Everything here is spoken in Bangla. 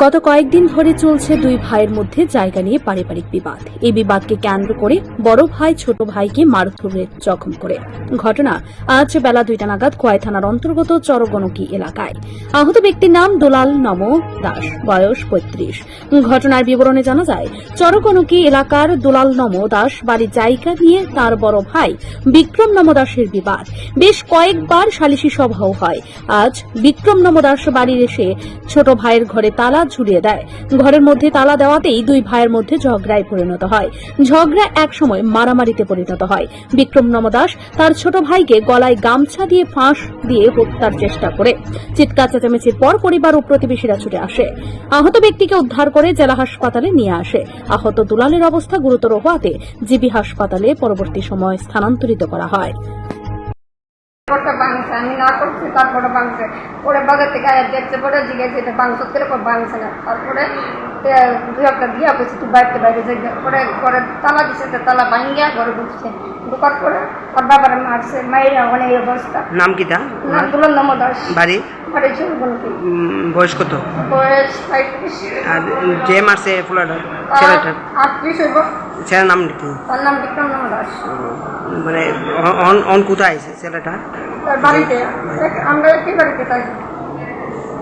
গত কয়েকদিন ধরে চলছে দুই ভাইয়ের মধ্যে জায়গা নিয়ে পারিবারিক বিবাদ। এই বিবাদকে কেন্দ্র করে বড় ভাই, ছোট ভাইকে মারধরে জখম করে। ঘটনা আজ বেলা দুইটা নাগাদ খোয়াই থানার অন্তর্গত চরগণকি এলাকায়। আহত ব্যক্তির নাম দোলাল নম দাস, বয়স পঁয়ত্রিশ। ঘটনার বিবরণে জানা যায় চরগণকি এলাকার দোলাল নম দাস বাড়ির জায়গা নিয়ে তার বড় ভাই বিক্রম নম দাসের বিবাদ। বেশ কয়েকবার সালিশি সভাও হয়। আজ বিক্রম নম দাস বাড়ির এসে ছোট ভাইয়ের ঘরে তালা ঝুলিয়ে দেয়। ঘরের মধ্যে তালা দেওয়াতেই দুই ভাইয়ের মধ্যে ঝগড়ায় পরিণত হয়। ঝগড়া একসময় মারামারিতে পরিণত হয়। বিক্রম নম দাস তার ছোট ভাইকে গলায় গামছা দিয়ে ফাঁস দিয়ে হত্যার চেষ্টা করে। চিৎকার চেঁচামেচির পর পরিবার ও প্রতিবেশীরা ছুটে আসে। আহত ব্যক্তিকে উদ্ধার করে জেলা হাসপাতালে নিয়ে আসে। আহত দুলালের অবস্থা গুরুতর হওয়াতে জিবি হাসপাতালে পরবর্তী সময় স্থানান্তরিত করা হয়। আমি না করছি, তারপরে ভাঙছে পরে বাজার থেকে আয়ার দেখতে, পরে জিজ্ঞেস এটা করে পর না। তারপরে দুই একটা দিয়া পেয়েছি তুই বাইরে বাইরে যাই পরে পরে তালা দিছে তো তালা ভাঙ্গিয়া ঘরে ঢুকছে। ঢুকার পরে ওর বাবারে মারছে অনেক এই অবস্থা। নাম কি তা নাম তুলন নম দাস। বাড়ি? বাড়ি বলতে উম, বয়স কত? বয়স পঁয়ত্রিশ। আর যে মারছে ফুলাটা ছেলেটার? আটত্রিশ হইব। ছেলের নাম কি? তার নাম বিক্রম নম দাস। মানে অন- অন কোথায় আছে ছেলেটা? তার বাড়িতে। আমরা একই বাড়িতে তাই